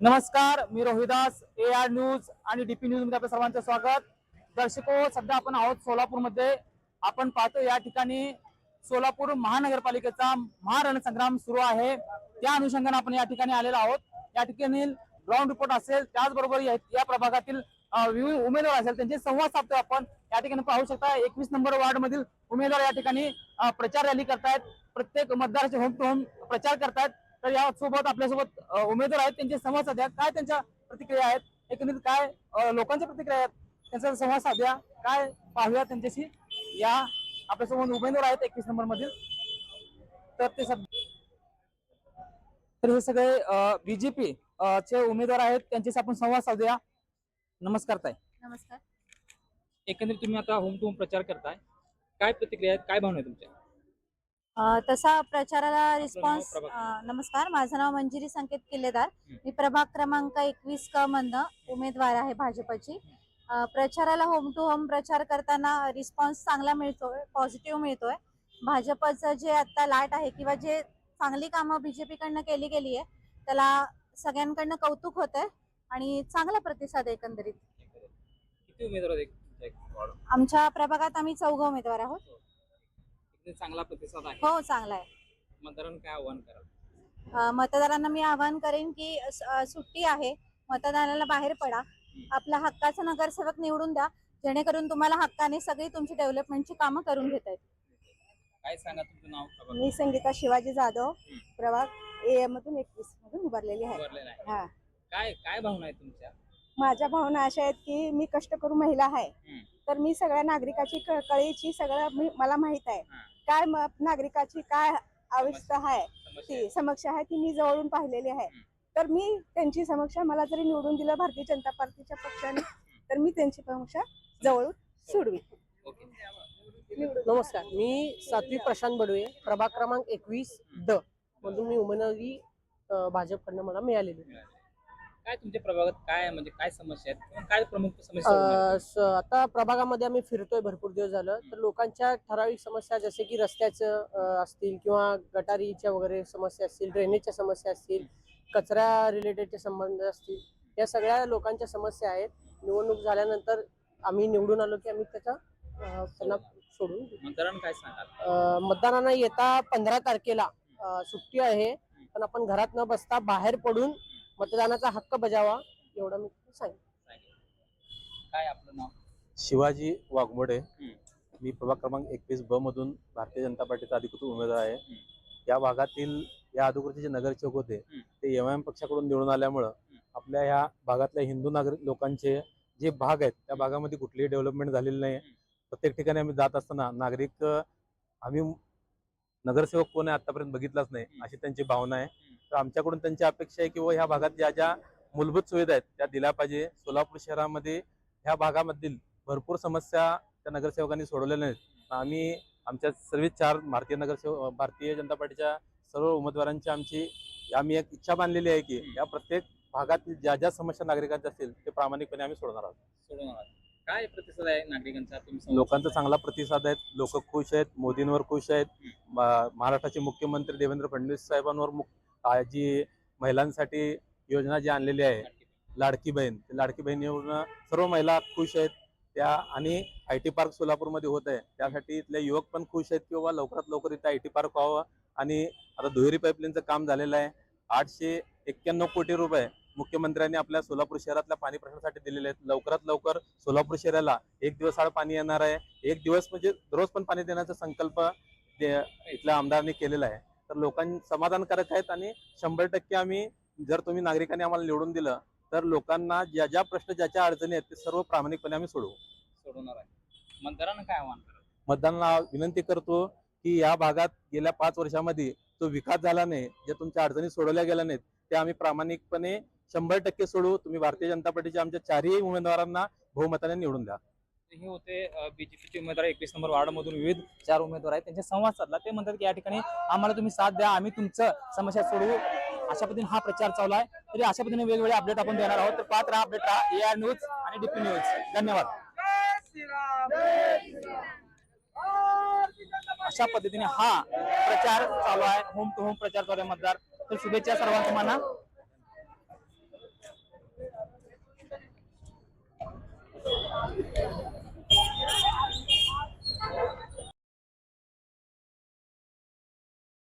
नमस्कार मी Rohidas A R news आणि डीपी न्यूजमध्ये आपल्या सर्वांचं स्वागत. दर्शको सध्या आपण आहोत सोलापूरमध्ये. आपण पाहतो या ठिकाणी सोलापूर महानगरपालिकेचा महारणसंग्राम सुरू आहे. त्या अनुषंगाने आपण या ठिकाणी आलेलो आहोत. या ठिकाणी ग्राउंड रिपोर्ट असेल त्याचबरोबर या या प्रभागातील विविध उमेदवार असेल त्यांचे संवाद साधतो आपण. या ठिकाणी पाहू शकता एकवीस नंबर वार्ड मधील उमेदवार या ठिकाणी प्रचार रॅली करतायत. प्रत्येक मतदाराचे होम टू होम प्रचार करतायत. तर या सोबत आपल्यासोबत उमेदवार आहेत त्यांचे संवाद साध्या काय त्यांच्या प्रतिक्रिया आहेत? एकंदरीत काय लोकांच्या प्रतिक्रिया आहेत? त्यांचा संवाद साध्या काय पाहूया त्यांच्याशी? या आपल्यासोबत उमेदवार आहेत एकवीस नंबर मधील तर ते सध्या तर हे सगळे बीजेपी चे उमेदवार आहेत. त्यांच्याशी आपण संवाद साधूया. नमस्कार ताई. नमस्कार. एकंदरीत तुम्ही आता होम टू होम प्रचार करताय. काय प्रतिक्रिया आहेत? काय भावना आहे तुमच्या? तसा प्रचाराला रिस्पॉन्स नमस्कार. माझं नाव मंजिरी संकेत किल्लेदार. हं. मी प्रभाग क्रमांक एकवीस क मधनं उमेदवार आहे भाजपची. प्रचाराला होम टू होम प्रचार करताना रिस्पॉन्स चांगला मिळतोय पॉझिटिव्ह मिळतोय. भाजपचं जे आता लाट आहे किंवा जे चांगली कामं बीजेपी कडनं केली गेली आहे त्याला सगळ्यांकडनं कौतुक होत आहे आणि चांगला प्रतिसाद एकंदरीत? आमच्या प्रभागात आम्ही चौघ उमेदवार आहोत. चांगला प्रतिसाद आहे. हो चांगला आहे. मतदारांना काय आव्हान कराल? अ, मतदारांना मी आवाहन करेन की अ, सुट्टी आहे. मतदानाला बाहेर पडा. आपला हक्काचा नगरसेवक निवडून द्या. जेणेकरून तुम्हाला हक्काने सगळी तुमची डेव्हलपमेंटची कामं करून घेता येतील. काय सांगा तुमचं नाव? मी संगीता शिवाजी जाधव. प्रभाग ए मधून एकवीस मधून उभारलेली आहे. उभारलेलं आहे. हा. काय काय भावना आहे तुमच्या? माझ्या भावना अशा आहेत की मी कष्टकरू महिला आहे. तर मी सगळ्या नागरिकाची कळकळीची सगळं मी- मला माहीत आहे. हा. काय म- नागरिकाची काय आवश्यकता आहे समस्या ती समक्ष आहे ती मी जवळून पाहिलेली आहे. हं. तर मी त्यांची समस्या मला जरी निवडून दिलं भारतीय जनता पार्टीच्या पक्षाने तर मी त्यांची समस्या जवळून सोडवी ओके. नमस्कार. मी सात्विक प्रशांत बडवे प्रभाग क्रमांक एकवीस द. मधून मी उमेदवारी भाजपकडनं मला मिळालेली. आहे. काय तुमच्या प्रभागात काय म्हणजे काय समस्या आहेत? काय प्रमुख समस्या आहेत? अ, स- आता प्रभागामध्ये आम्ही फिरतोय भरपूर दिवस झालं. तर लोकांच्या ठराविक समस्या जसे की रस्त्याचं अ, असतील किंवा गटारीच्या वगैरे समस्या असतील ड्रेनेजच्या समस्या असतील कचरा रिलेटेडचे संबंध असतील या सगळ्या लोकांच्या समस्या आहेत. निवडणूक झाल्यानंतर आम्ही निवडून आलो की आम्ही त्याचा अ, त्यांना सोडून देऊ. मतदारांना काय सांगाल? अ, मतदानाला येता पंधरा तारखेला अ, सुट्टी आहे. पण आपण घरात न बसता बाहेर पडून मतदानाचा हक्क बजावा एवढं मी सांगेन काय आपलं नाव शिवाजी वाघमोडे. मी प्रभाग क्रमांक एकवीस ब मधून भारतीय जनता पार्टीचा अधिकृत उमेदवार आहे. या भागातील या अगोदरचे जे नगरसेवक होते. ते एम एम पक्षाकडून निवडून आल्यामुळं. आपल्या ह्या भागातल्या हिंदू नागरिक लोकांचे जे भाग आहेत त्या भागामध्ये कुठलीही डेव्हलपमेंट झालेली नाही. प्रत्येक ठिकाणी आम्ही जात असताना नागरिक आम्ही नगरसेवक कोण आहे आतापर्यंत बघितलाच नाही. अशी त्यांची भावना आहे. तर आमच्याकडून त्यांची अपेक्षा आहे की व ह्या भागात ज्या ज्या मूलभूत सुविधा आहेत त्या दिल्या पाहिजे. सोलापूर शहरामध्ये ह्या भागामधील भरपूर समस्या त्या नगरसेवकांनी सोडवलेल्या नाहीत. आम्ही आमच्या सर्व चार भारतीय नगरसेवक भारतीय जनता पार्टीच्या सर्व उमेदवारांची आमची आम्ही एक इच्छा बांधलेली आहे की या प्रत्येक भागातील ज्या ज्या समस्या नागरिकांच्या असतील ते प्रामाणिकपणे आम्ही सोडवणार आहोत. सोडवणार काय प्रतिसाद आहे नागरिकांचा? तुम्ही लोकांचा चांगला प्रतिसाद आहे लोक खुश आहेत मोदींवर खुश आहेत. महाराष्ट्राचे मुख्यमंत्री देवेंद्र फडणवीस साहेबांवर जी महिलांसाठी योजना जी आणलेली आहे लाडकी बहीण. लाडकी बहिणीवरून सर्व महिला खुश आहेत. त्या आणि आय टी पार्क सोलापूरमध्ये होत आहे. त्यासाठी इथले युवक पण खुश आहेत की बाबा लवकरात लवकर इथे आय टी पार्क व्हावं. आणि आता दुहेरी पाईपलाईनचं काम झालेलं आहे. आठशे एक्क्याण्णव कोटी रुपये मुख्यमंत्र्यांनी आपल्या सोलापूर शहरातल्या पाणी प्रश्नासाठी दिलेले आहेत. लवकरात लवकर सोलापूर शहराला एक दिवस आड पाणी येणार आहे. एक दिवस म्हणजे रोज पण पाणी देण्याचा संकल्प इथल्या आमदारांनी केलेला आहे. तर लोकां समाधानकारक आहेत आणि शंभर टक्के आम्ही जर तुम्ही नागरिकांनी आम्हाला निवडून दिलं तर लोकांना ज्या ज्या प्रश्न ज्याच्या अडचणी आहेत ते सर्व प्रामाणिकपणे आम्ही सोडवू. सोडवणार आहे. मतदारांना काय आव्हान मतदारांना विनंती करतो की या भागात गेल्या पाच वर्षामध्ये जो विकास झाला नाही ज्या तुमच्या अडचणी सोडवल्या गेल्या नाहीत ते आम्ही प्रामाणिकपणे शंभर टक्के सोडवू. तुम्ही भारतीय जनता पार्टीच्या आमच्या चारही उमेदवारांना बहुमताने निवडून द्या. हे होते बीजेपीचे उमेदवार एकवीस नंबर वार्ड मधून विविध चार उमेदवार आहेत. त्यांच्या संवाद साधला. ते म्हणतात की या ठिकाणी आम्हाला तुम्ही साथ द्या आम्ही तुमचं समस्या सोडवू. अशा पद्धतीने हा प्रचार चालू आहे. तरी अशा पद्धतीने वेगवेगळे अपडेट आपण देणार आहोत. तर पाच राहा अपडेट राहा. ए आर न्यूज आणि डीपी न्यूज धन्यवाद. अशा पद्धतीने हा प्रचार चालू आहे. होम टू होम प्रचार चालू आहे मतदार. तर शुभेच्छा सर्वांना तुम्हाला